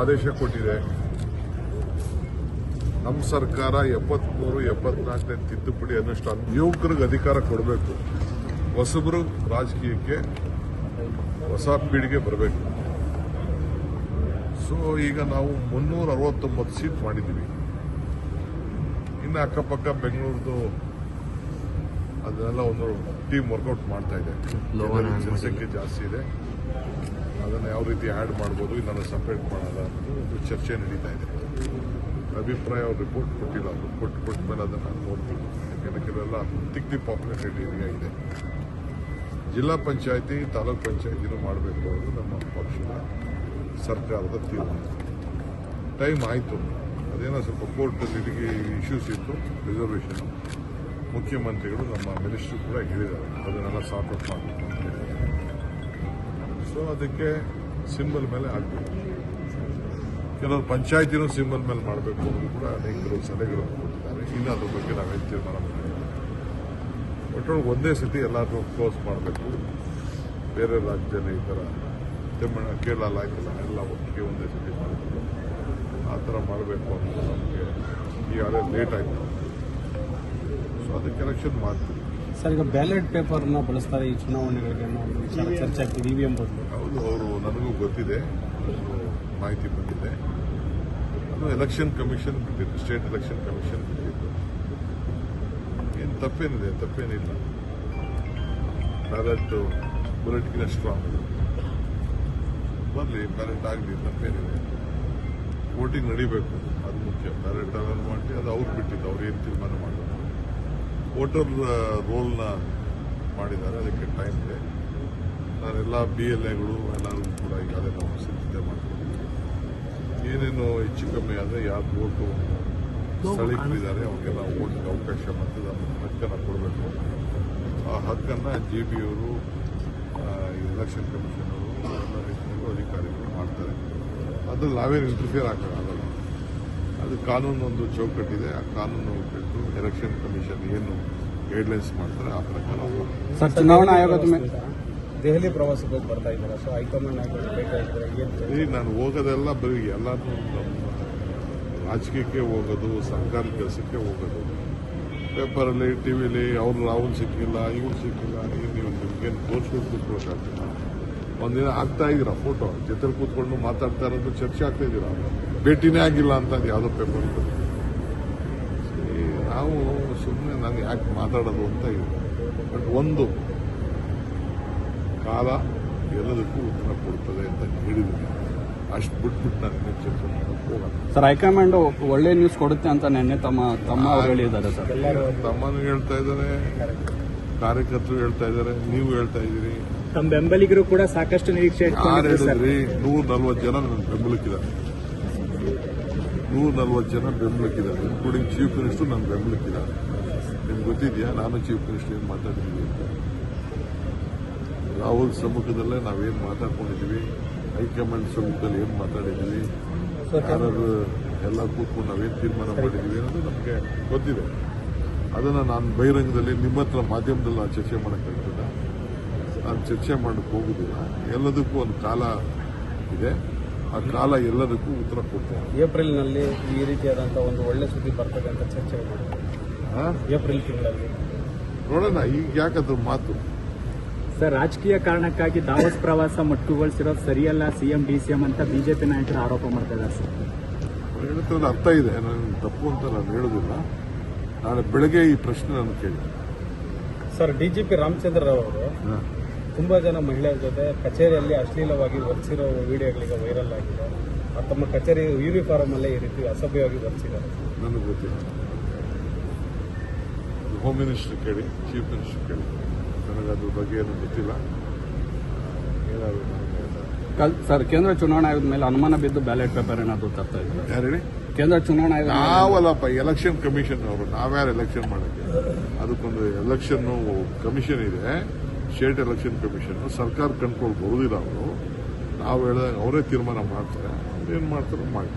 ಆದೇಶ ಕೊಟ್ಟಿದೆ. ನಮ್ಮ ಸರ್ಕಾರ ಎಪ್ಪತ್ಮೂರು, ಎಪ್ಪತ್ನಾಲ್ಕನೇ ತಿದ್ದುಪಡಿ ಅನುಷ್ಠಾನ ಯುವಕರಿಗೆ ಅಧಿಕಾರ ಕೊಡಬೇಕು. ಹೊಸಬರು ರಾಜಕೀಯಕ್ಕೆ ಹೊಸ ಪೀಳಿಗೆ ಬರಬೇಕು. ಸೊ ಈಗ ನಾವು ಮುನ್ನೂರ ಅರವತ್ತೊಂಬತ್ತು ಸೀಟ್ ಮಾಡಿದ್ದೀವಿ. ಇನ್ನು ಅಕ್ಕಪಕ್ಕ ಬೆಂಗಳೂರದು ಅದನ್ನೆಲ್ಲ ಒಂದು ಟೀಮ್ ವರ್ಕೌಟ್ ಮಾಡ್ತಾ ಇದೆ. ಜನಸಂಖ್ಯೆ ಜಾಸ್ತಿ ಇದೆ. ಅದನ್ನು ಯಾವ ರೀತಿ ಆ್ಯಡ್ ಮಾಡ್ಬೋದು ಇದನ್ನು ಸಪ್ರೇಟ್ ಮಾಡೋದ ಅನ್ನೋದು ಚರ್ಚೆ ನಡೀತಾ ಇದೆ. ಅಭಿಪ್ರಾಯ ಅವ್ರು ರಿಪೋರ್ಟ್ ಕೊಟ್ಟಿಲ್ಲ, ಅವರು ಕೊಟ್ಟು ಕೊಟ್ಟ ಮೇಲೆ ಅದನ್ನು ನೋಡ್ತೀವಿ ಯಾಕೆಂದರೆ ಕೆಲವೆಲ್ಲ ತಿಕ್ತಿ ಪಾಪ್ಯುಲೇಟೆಡ್ ಏರಿಯಾ ಇದೆ. ಜಿಲ್ಲಾ ಪಂಚಾಯತಿ, ತಾಲೂಕ್ ಪಂಚಾಯತಿನೂ ಮಾಡಬೇಕು ಅನ್ನೋದು ನಮ್ಮ ಪಕ್ಷದ ಸರ್ಕಾರದ ತೀರ್ಮಾನ. ಟೈಮ್ ಆಯಿತು. ಅದೇನೋ ಸ್ವಲ್ಪ ಕೋರ್ಟಲ್ಲಿ ಇಶ್ಯೂಸ್ ಇತ್ತು ರಿಸರ್ವೇಷನ್ ಮುಖ್ಯಮಂತ್ರಿಗಳು ನಮ್ಮ ಮಿನಿಸ್ಟ್ರು ಕೂಡ ಹೇಳಿದ್ದಾರೆ. ಅದನ್ನೆಲ್ಲ ಸಾರ್ಟ್ ಔಟ್ ಮಾಡಬೇಕು ಸೊ ಅದಕ್ಕೆ ಸಿಂಬಲ್ ಮೇಲೆ ಆಗಬೇಕು ಕೆಲವರು ಪಂಚಾಯತಿನೂ ಸಿಂಬಲ್ ಮೇಲೆ ಮಾಡಬೇಕು ಅನ್ನೋದು ಕೂಡ ಅನೇಕರು ಸಲಹೆಗಳನ್ನು ಕೊಟ್ಟಿದ್ದಾರೆ ಇನ್ನು ಅದ್ರ ಬಗ್ಗೆ ನಾವೇನು ತೀರ್ಮಾನ ಮಾಡಿಲ್ಲ ಒಟ್ಟೊಳಗೆ ಒಂದೇ ಸತಿ ಎಲ್ಲರೂ ಕ್ಲೋಸ್ ಮಾಡಬೇಕು. ಬೇರೆ ರಾಜ್ಯದಲ್ಲಿ ಈ ಥರ ತಮಿಳು, ಕೇರಳ ಆಗಿಲ್ಲ ಎಲ್ಲ ಒಟ್ಟಿಗೆ ಒಂದೇ ಸತಿ ಮಾಡಬೇಕು. ಆ ಥರ ಮಾಡಬೇಕು ಅಂತ ನಮಗೆ ಈಗಾಗಲೇ ಲೇಟ್ ಆಯಿತು. ಸೊ ಅದಕ್ಕೆ ಎಲೆಕ್ಷನ್ ಮಾಡ್ತೀವಿ. ಸರ್ ಈಗ ಬ್ಯಾಲೆಟ್ ಪೇಪರ್ನ ಬಳಸ್ತಾರೆ ಈ ಚುನಾವಣೆಗಳಿಗೆ ಅನ್ನೋ ಒಂದು ವಿಚಾರ ಚರ್ಚೆ ಆಗ್ತಿದೆ ಇವಿಎಂ ಬದಲು ಹೌದು ಅವರು ನನಗೂ ಗೊತ್ತಿದೆ ಮಾಹಿತಿ ಬಂದಿದೆ. ಅದು ಎಲೆಕ್ಷನ್ ಕಮಿಷನ್ ಬಿಟ್ಟಿತ್ತು ಸ್ಟೇಟ್ ಎಲೆಕ್ಷನ್ ಕಮಿಷನ್ ಬಿಟ್ಟಿತ್ತು. ಏನು ತಪ್ಪೇನಿದೆ ತಪ್ಪೇನಿಲ್ಲ. ಬ್ಯಾಲೆಟ್ ಬುಲೆಟ್ಗಿನ ಸ್ಟ್ರಾಂಗ್ ಬರಲಿ ಬ್ಯಾಲೆಟ್ ಆಗಲಿ ತಪ್ಪೇನಿದೆ. ವೋಟಿಂಗ್ ನಡಿಬೇಕು ಅದು ಮುಖ್ಯ. ಬ್ಯಾಲೆಟ್ ಅವೇನು ಮಾಡಿ ಅದು ಅವ್ರು ಬಿಟ್ಟಿದ್ದು ಅವ್ರು ಏನು ತೀರ್ಮಾನ ಮಾಡಬೇಕು? ವೋಟರ್ ರೋಲ್ನ ಮಾಡಿದ್ದಾರೆ, ಅದಕ್ಕೆ ಟೈಮ್ ಇದೆ. ನಾನೆಲ್ಲ ಬಿ ಎಲ್ ಎಗಳು ಎಲ್ಲರೂ ಕೂಡ ಈಗಾಗಲೇ ನಾವು ಸಿದ್ಧತೆ ಮಾಡ್ಕೊಂಡಿದ್ದೀವಿ. ಏನೇನು ಹೆಚ್ಚು ಕಮ್ಮಿ ಆದರೆ ಯಾರು ವೋಟು ಸ್ಥಳೀಕರಿದ್ದಾರೆ ಅವ್ರಿಗೆಲ್ಲ ಓಟಿಗೆ ಅವಕಾಶ ಮತದಾನ ಹಕ್ಕನ್ನು ಕೊಡಬೇಕು. ಆ ಹಕ್ಕನ್ನು ಜೆ ಬಿ ಅವರು ಎಲೆಕ್ಷನ್ ಕಮಿಷನ್ ಅವರು, ಎಲ್ಲ ರೀತಿಯಲ್ಲೂ ಅಧಿಕಾರಿಗಳು ಮಾಡ್ತಾರೆ. ಅದ್ರಲ್ಲಿ ನಾವೇನು ಇಂಟರ್ಫಿಯರ್ ಹಾಕೋಕ್ಕಾಗಲ್ಲ ಅದು ಕಾನೂನು ಒಂದು ಚೌಕಟ್ಟಿದೆ. ಆ ಕಾನೂನು ಬಿಟ್ಟು ಎಲೆಕ್ಷನ್ ಕಮಿಷನ್ ಏನು ಗೈಡ್ಲೈನ್ಸ್ ಮಾಡ್ತಾರೆ ಆ ಪ್ರಕಾರ ನಾವು ಸರ್ ಚುನಾವಣಾ ಆಯೋಗದ ಮೇಲೆ ದೆಹಲಿ ಪ್ರವಾಸಕ್ಕೆ ಹೋಗಿ ಬರ್ತಾ ಇದ್ದಾರೆ? ಸೊ ಹೈಕಮಾಂಡ್ ನಾಯಕರು ಬೇಕಾಗಿದ್ದಾರೆ ಏನು ನಾನು ಹೋಗೋದೆಲ್ಲ ಬರೀ ಎಲ್ಲರೂ ನಮ್ಮ ರಾಜಕೀಯಕ್ಕೆ ಹೋಗೋದು ಸರ್ಕಾರಿ ಕೆಲಸಕ್ಕೆ ಹೋಗೋದು. ಪೇಪರಲ್ಲಿ ಟಿ ವಿಲಿ ಅವ್ರು ರಾಹುಲ್ ಸಿಕ್ಕಿಲ್ಲ ಇವ್ರು ಸಿಕ್ಕಿಲ್ಲ ಏನು ನೀವು ನಿಮ್ಗೇನು ತೋರಿಸ್ಕೊಂಡು ಕೂತ್ಕೊಳ್ಳೋಕ್ಕಾಗ್ತಿಲ್ಲ ಒಂದಿನ ಆಗ್ತಾ ಇದ್ದೀರಾ ಫೋಟೋ ಜೊತೆ ಕೂತ್ಕೊಂಡು ಮಾತಾಡ್ತಾ ಇರೋದು ಚರ್ಚೆ ಆಗ್ತಾ ಇದ್ದೀರಾ? ಭೇಟಿನೇ ಆಗಿಲ್ಲ ಅಂತ ಯಾವುದೋ ಪೇಪರ್ ನಾವು ಸುಮ್ಮನೆ ನಾನು ಯಾಕೆ ಮಾತಾಡೋದು ಅಂತ ಇದೆ ಬಟ್ ಒಂದು ಕಾಲ ಎಲ್ಲದಕ್ಕೂ ಉತ್ತರ ಕೊಡ್ತದೆ ಅಂತ ಹೇಳಿದ್ದೀನಿ. ಅಷ್ಟು ಬಿಟ್ಬಿಟ್ಟು ನಾನು ಚರ್ಚೆ ಮಾಡೋಕ್ಕೆ ಹೋಗಲ್ಲ. ಸರ್ ಹೈಕಮಾಂಡ್ ಒಳ್ಳೆ ನ್ಯೂಸ್ ಕೊಡುತ್ತೆ ಅಂತ ನಿನ್ನೆ ತಮ್ಮ ತಮ್ಮ ಹೇಳಿದ್ದಾರೆ ಸರ್ ತಮ್ಮನೂ ಹೇಳ್ತಾ ಇದ್ದಾರೆ ಕಾರ್ಯಕರ್ತರು ಹೇಳ್ತಾ ಇದ್ದಾರೆ ನೀವು ಹೇಳ್ತಾ ಇದ್ದೀರಿ. ತಮ್ಮ ಬೆಂಬಲಿಗರು ಕೂಡ ಸಾಕಷ್ಟು ನಿರೀಕ್ಷೆ ನೂರ ನಲ್ವತ್ತು ಜನ ನನ್ನ ಬೆಂಬಲಕ್ಕಿದ್ದಾರೆ. ನೂರ ನಲ್ವತ್ತು ಜನ ಬೆಂಬಲಕ್ಕಿದ್ದಾರೆ. ಇನ್ಕ್ಲೂಡಿಂಗ್ ಚೀಫ್ ಮಿನಿಸ್ಟರ್ ನನ್ನ ಬೆಂಬಲಕ್ಕಿದ್ದಾರೆ. ನಿಮ್ಗೆ ಗೊತ್ತಿದೆಯಾ? ನಾನು ಚೀಫ್ ಮಿನಿಸ್ಟರ್ ಏನು ಮಾತಾಡಿದ್ದೀವಿ ಅಂತ. ರಾಹುಲ್ ಸಮ್ಮುಖದಲ್ಲೇ ನಾವೇನು ಮಾತಾಡ್ಕೊಂಡಿದ್ದೀವಿ ಹೈಕಮಾಂಡ್ ಸಮ್ಮುಖದಲ್ಲಿ ಏನು ಮಾತಾಡಿದ್ದೀವಿ ಯಾರು ಎಲ್ಲ ಕೂತ್ಕೊಂಡು ನಾವೇನು ತೀರ್ಮಾನ ಮಾಡಿದ್ದೀವಿ ಅನ್ನೋದು ನಮಗೆ ಗೊತ್ತಿದೆ. ಅದನ್ನು ನಾನು ಬಹಿರಂಗದಲ್ಲಿ ನಿಮ್ಮ ಹತ್ರ ಮಾಧ್ಯಮದಲ್ಲಿ ನಾನು ಚರ್ಚೆ ಮಾಡೋಕ್ಕಾಗ್ತದೆ ನಾನು ಚರ್ಚೆ ಮಾಡಕ್ಕೆ ಹೋಗುದಿಲ್ಲ. ಎಲ್ಲದಕ್ಕೂ ಒಂದು ಕಾಲ ಇದೆ. ಆ ಕಾಲ ಎಲ್ಲದಕ್ಕೂ ಉತ್ತರ ಕೊಡ್ತೇನೆ. ಏಪ್ರಿಲ್ನಲ್ಲಿ ಈ ರೀತಿಯಾದಂತಹ ಒಂದು ಒಳ್ಳೆ ಸುದ್ದಿ ಬರ್ತದೆ ಅಂತ ಚರ್ಚೆ? ಏಪ್ರಿಲ್ ತಿಂಗಳಲ್ಲಿ. ನೋಡೋಣ ಈಗ ಯಾಕದ್ರ ಮಾತು? ಸರ್ ರಾಜಕೀಯ ಕಾರಣಕ್ಕಾಗಿ ದಾವಸ್ ಪ್ರವಾಸ ಮಟ್ಟುಗೊಳಿಸಿರೋದು ಸರಿಯಲ್ಲ ಸಿಎಂ ಡಿಸಿಎಂ ಅಂತ ಬಿಜೆಪಿ ನಾಯಕರು ಆರೋಪ ಮಾಡ್ತಾ ಇದ್ದಾರೆ ಸರ್. ಅರ್ಥ ಇದೆ. ನಾನು ತಪ್ಪು ಅಂತ ನಾನು ಹೇಳೋದಿಲ್ಲ. ನಾಳೆ ಬೆಳಗ್ಗೆ ಈ ಪ್ರಶ್ನೆ ನಾನು ಕೇಳಿ ಸರ್ ಡಿಜಿಪಿ ರಾಮಚಂದ್ರ ರಾವ್ ಅವರು ತುಂಬಾ ಜನ ಮಹಿಳೆಯರ ಜೊತೆ ಕಚೇರಿಯಲ್ಲಿ ಅಶ್ಲೀಲವಾಗಿ ವರ್ತಿಸಿರೋ ವಿಡಿಯೋಗಳೀಗ ವೈರಲ್ ಆಗಿದೆ. ತಮ್ಮ ಕಚೇರಿ ಯೂನಿಫಾರ್ಮ್ ಅಲ್ಲೇ ಈ ರೀತಿ ಅಸಭ್ಯವಾಗಿ ವರ್ತಿಸಿದ್ದಾರೆ ನನಗೆ ಗೊತ್ತಿಲ್ಲ. ಹೋಮ್ ಮಿನಿಸ್ಟರ್ ಕೇಳಿ ಚೀಫ್ ಮಿನಿಸ್ಟರ್ ಕೇಳಿ. ನನಗೆ ಅದ್ರ ಬಗ್ಗೆ ಏನು ಗೊತ್ತಿಲ್ಲ. ಏನಾದ್ರು ಕಲ್- ಸರ್ ಕೇಂದ್ರ ಚುನಾವಣಾ ಆಯೋಗದ ಮೇಲೆ ಅನುಮಾನ ಬಿದ್ದು ಬ್ಯಾಲೆಟ್ ಪೇಪರ್ ಏನಾದರೂ ತರ್ತಾ ಇದ್ದಾರೆ? ಯಾರು ಹೇಳಿ ಕೇಂದ್ರ ಚುನಾವಣಾ ಆಯೋಗ ನಾವಲ್ಲಪ್ಪ ಎಲೆಕ್ಷನ್ ಕಮಿಷನ್ ಅವರು ನಾವ್ಯಾರು ಎಲೆಕ್ಷನ್ ಮಾಡೋಕ್ಕೆ? ಅದಕ್ಕೊಂದು ಎಲೆಕ್ಷನ್ ಕಮಿಷನ್ ಇದೆ. ಸ್ಟೇಟ್ ಎಲೆಕ್ಷನ್ ಕಮಿಷನ್ ಸರ್ಕಾರ ಕಂಟ್ರೋಲ್ ಬರುವುದಿಲ್ಲ ಅವರು. ನಾವು ಹೇಳಿದಾಗ ಅವರೇ ತೀರ್ಮಾನ ಮಾಡ್ತಾರೆ. ಅವ್ರು ಏನು ಮಾಡ್ತಾರೋ ಮಾಡಿ